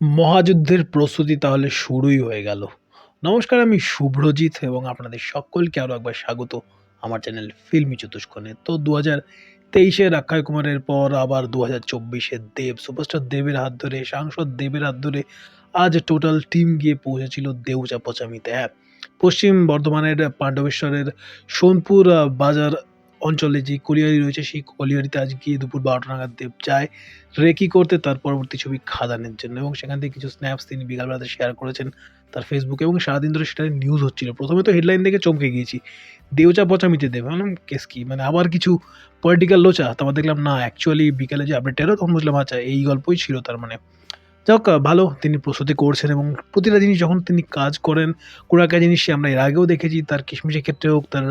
মহাযুদ্ধের প্রস্তুতি তাহলে শুরুই হয়ে গেল। নমস্কার, আমি শুভ্রজিৎ এবং আপনাদের সকলকে আরও একবার স্বাগত আমার চ্যানেল ফিল্মি চতুষ্কোণে। তো দু হাজার তেইশের অক্ষয় কুমারের পর আবার দু হাজার চব্বিশের দেব সুপারস্টার দেবের হাত ধরে, সাংসদ দেবের হাত ধরে আজ টোটাল টিম গিয়ে পৌঁছেছিল দেউচা পচামিতে। হ্যাঁ পশ্চিম বর্ধমানের পাণ্ডবেশ্বরের সোনপুর বাজার অঞ্চলে যে কলিয়ারি রয়েছে, সেই কলিয়ারিতে আজ গিয়ে দুপুর বারোটা নাগাদ দেব যায় রেকি করতে, তার পরবর্তী ছবি খাদানের জন্য এবং সেখান থেকে কিছু স্ন্যাপস তিনি বিকালবেলাতে শেয়ার করেছেন তার ফেসবুকে এবং সারাদিন ধরে সেটা নিউজ হচ্ছিল। প্রথমে তো হেডলাইন দেখে চমকে গিয়েছি, দেউচা পচামিতে দেব। মানে কেস কি? মানে আবার কিছু পলিটিক্যাল লোচা? তারপর দেখলাম, না অ্যাকচুয়ালি বিকালে যে আপডেট এলো, তখন বুঝলাম আচ্ছা এই গল্পই ছিল তার মানে। যাক ভালো, তিনি প্রস্তুতি করছেন এবং প্রতিটা জিনিস যখন তিনি কাজ করেন কোনো একটা জিনিস আমরা এর আগেও দেখেছি, তার কিশমিশের ক্ষেত্রে হোক, তার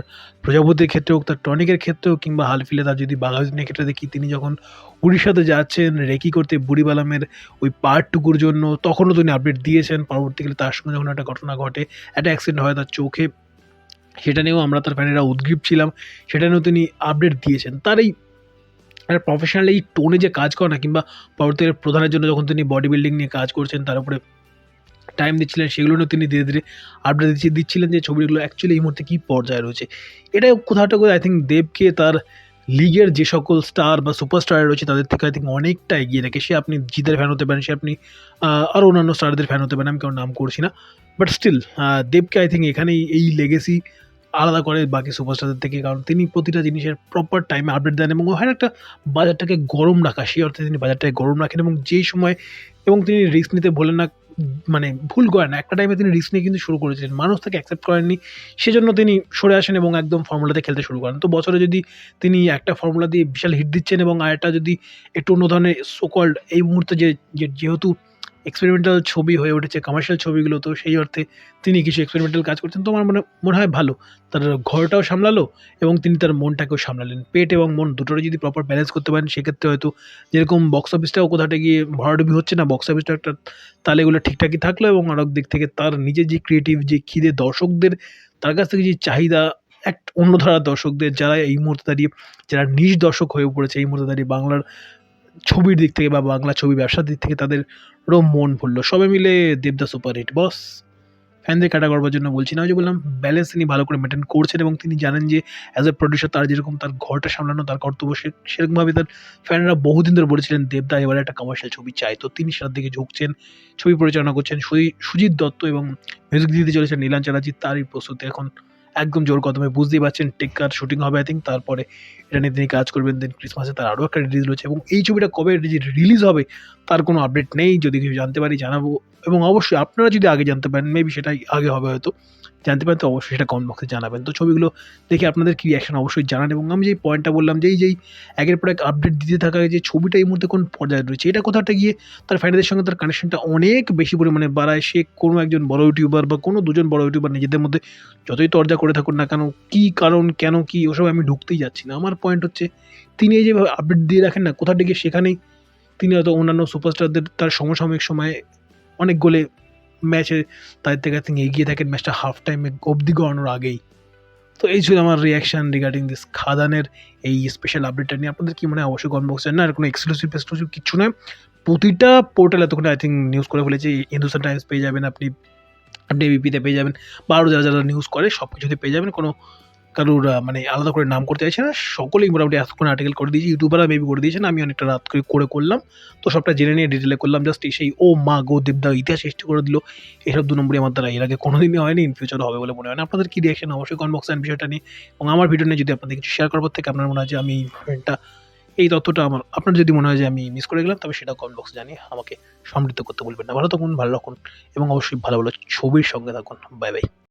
প্রজাপতির ক্ষেত্রে হোক, তার টনিকের ক্ষেত্রে হোক, কিংবা হালফিলে তার যদি বাঘাযতীনের ক্ষেত্রে দেখি, তিনি যখন উড়িষ্যাতে যাচ্ছেন, রেকি করতে বুড়িবালামের ওই পার্টটুকুর জন্য, তখনও তিনি আপডেট দিয়েছেন, পরবর্তীকালে তার সঙ্গে যখন একটা ঘটনা ঘটে, একটা অ্যাক্সিডেন্ট হয় তার চোখে, সেটা নিয়েও আমরা তার ফ্যানেরা উদ্গ্রীব ছিলাম, সেটা নিয়েও তিনি আপডেট দিয়েছেন। তার এই প্রফেশনাল এই টোনে যে কাজ করে না, কিংবা পরবর্তীকালে প্রধানের জন্য যখন তিনি বডি বিল্ডিং নিয়ে কাজ করছেন, তার উপরে টাইম দিচ্ছিলেন, সেগুলো তিনি ধীরে ধীরে আপডেট দিচ্ছি, দিচ্ছিলেন যে ছবিগুলো অ্যাকচুয়ালি এই মুহূর্তে কী পর্যায়ে রয়েছে। এটা কোথাওটা করে আই থিঙ্ক দেবকে তার লিগের যে সকল স্টার বা সুপারস্টার রয়েছে, তাদের থেকে আই থিঙ্ক অনেকটা এগিয়ে রাখে, সে আপনি জিতের ফ্যান হতে পারেন, সে আপনি আরও অন্যান্য স্টারদের ফ্যান হতে পারেন, আমি কারণ নাম করছি না। বাট স্টিল দেবকে আই থিঙ্ক এখানেই এই লেগেসি আলাদা করে বাকি সুপারস্টারদের থেকে, কারণ তিনি প্রতিটা জিনিসের প্রপার টাইমে আপডেট দেন এবং ওখানে একটা বাজারটাকে গরম রাখা, সেই অর্থে তিনি বাজারটাকে গরম রাখেন এবং যেই সময় এবং তিনি রিস্ক নিতে বলেন না মানে ভুল করেন একটা টাইমে তিনি রিস্ক নিয়ে কিন্তু শুরু করেছিলেন। মানুষ তাকে অ্যাকসেপ্ট করেননি, সেজন্য তিনি সরে আসেন এবং একদম ফর্মুলাতে খেলতে শুরু করেন। তো বছরে যদি তিনি একটা ফর্মুলা দিয়ে বিশাল হিট দিচ্ছেন এবং আরেকটা যদি একটু অন্য ধরনের সোকল্ড এই মুহূর্তে যে- যেহেতু এক্সপেরিমেন্টাল ছবি হয়ে উঠেছে কমার্শিয়াল ছবিগুলো তো সেই অর্থে তিনি কিছু এক্সপেরিমেন্টাল কাজ করছেন। তো আমার মনে মনে হয় ভালো। তার ঘরটাও সামলালো এবং তিনি তার মনটাকেও সামলালেন। পেট এবং মন দুটোরই যদি প্রপার ব্যালেন্স করতে পারেন, সেক্ষেত্রে হয়তো যেরকম বক্স অফিসটাও কোথাটা গিয়ে ভরাডুবি হচ্ছে না বক্স অফিসটা একটা তাহলে এগুলো ঠিকঠাকই থাকল এবং আরেক দিক থেকে তার নিজের যে ক্রিয়েটিভ যে খিদে দর্শকদের, তার কাছ থেকে যে চাহিদা, এক অন্য ধারার দর্শকদের, যারা এই মুহূর্তে দাঁড়িয়ে, যারা নিজ দর্শক হয়ে পড়েছে, এই মুহূর্তে দাঁড়িয়ে বাংলার ছবির দিক থেকে বা বাংলা ছবি ব্যবসার দিক থেকে তাদের তাদেরও মন ভুললো। সবাই মিলে দেবদা সুপার হিট। বস, ফ্যানদের কাটা করবার জন্য বলছি না যে বললাম ব্যালেন্স তিনি ভালো করে মেনটেন করছেন এবং তিনি জানেন যে অ্যাজ এ প্রডিউসার তার যেরকম তার ঘরটা সামলানো, তার কর্তব্য সে, সেরকমভাবে তার ফ্যানরা বহুদিন ধরে বলেছিলেন, দেবদা, এবারে একটা কমার্শিয়াল ছবি চাই। তো তিনি সেটার দিকে ঝুঁকছেন, ছবি পরিচালনা করছেন সুজি- সুজিত দত্ত এবং মিউজিক দিতে চলেছেন নীলান চ্যাটার্জি তারই প্রস্তুতি এখন একদম জোর কদমে বুঝতেই পারছেন টেক্কার শুটিং হবে আই থিঙ্ক তারপরে এটা নিয়ে তিনি কাজ করবেন দেন ক্রিসমাসে তার আরও একটা রিলিজ রয়েছে এবং এই ছবিটা কবে রিলিজ হবে, তার কোনো আপডেট নেই, যদি কিছু জানতে পারি, জানাব। এবং অবশ্যই আপনারা যদি আগে জানতে পারেন মেবি সেটাই আগে হবে হয়তো, জানতে পারেন তো অবশ্যই সেটা কমেন্ট বক্সে জানাবেন। তো ছবিগুলো দেখে আপনাদের কি রিয়াকশন অবশ্যই জানান এবং আমি যেই পয়েন্টটা বললাম যে এই যেই একের পর এক আপডেট দিতে থাকা যে ছবিটা এই মুহূর্তে কোন পর্যায়ে রয়েছে, এটা কোথাটা গিয়ে তার ফ্যানদের সঙ্গে তার কানেকশনটা অনেক বেশি পরিমাণে বাড়ায়। সে কোনো একজন বড় ইউটিউবার বা কোনো দুজন বড় ইউটিউবার নিজেদের মধ্যে যতই তর্জা করে থাকুন না কেন, কী কারণ, কেন, কি, ওসব আমি ঢুকতেই যাচ্ছি না। আমার পয়েন্ট হচ্ছে, তিনি এই যেভাবে আপডেট দিয়ে রাখেন না, কোথাটা গিয়ে সেখানেই তিনি হয়তো অন্যান্য সুপারস্টারদের তার সমসাময়িক সময়ে অনেক গোলে ম্যাচে তাদের থেকে তিনি এগিয়ে থাকেন ম্যাচটা হাফ টাইমে অবধি গড়ানোর আগেই। তো এই ছিল আমার রিয়াকশান রিগার্ডিং দিস খাদানের এই স্পেশাল আপডেটটা নিয়ে। আপনাদের কি মনে হয়? অবশ্যই কমেন্ট বক্সে না আর কোনো এক্সক্লুসিভ এক্সক্লুসিভ কিছু নয়। প্রতিটা পোর্টাল এতক্ষণে আই থিঙ্ক নিউজ করে ফেলেছে। হিন্দুস্তান টাইমস পেয়ে যাবেন আপনি। আপনি এবিপিতে পেয়ে যাবেন। বা আরও যারা যারা নিউজ করে সব কিছুতে পেয়ে যাবেন। কোনো কারোর মানে আলাদা করে নাম করতে চাইছে না, সকলেই মোটামুটি এতক্ষণ আর্টিকেল করে দিয়েছি, ইউটিউবাররা মেবি করে দিয়েছেন আমি অনেকটা রাত করে করে করলাম। তো সবটা জেনে নিয়ে ডিটেলে করলাম জাস্ট সেই, ও মা গো, দেবদা ইতিহাস সৃষ্টি করে দিল। এসব দু নম্বরই আমার দ্বারা, এর আগে কোনোদিনই হয়নি ইন ফিউচার হবে বলে মনে হয় না। আপনাদের কী রিয়াকশন অবশ্যই কমেন্ট বক্সে বিষয়টা নিয়ে এবং আমার ভিডিও নিয়ে যদি আপনাদের কিছু শেয়ার করবার থেকে আপনার মনে হয় যে আমি এটা এই তথ্যটা আমার, আপনার যদি মনে হয় যে আমি মিস করে গেলাম, তবে সেটা কমেন্ট বক্সে জানিয়ে আমাকে সমৃদ্ধ করতে বলবেন না। ভালো থাকুন, ভালো রাখুন এবং অবশ্যই ভালো ভালো ছবির সঙ্গে থাকুন। Bye bye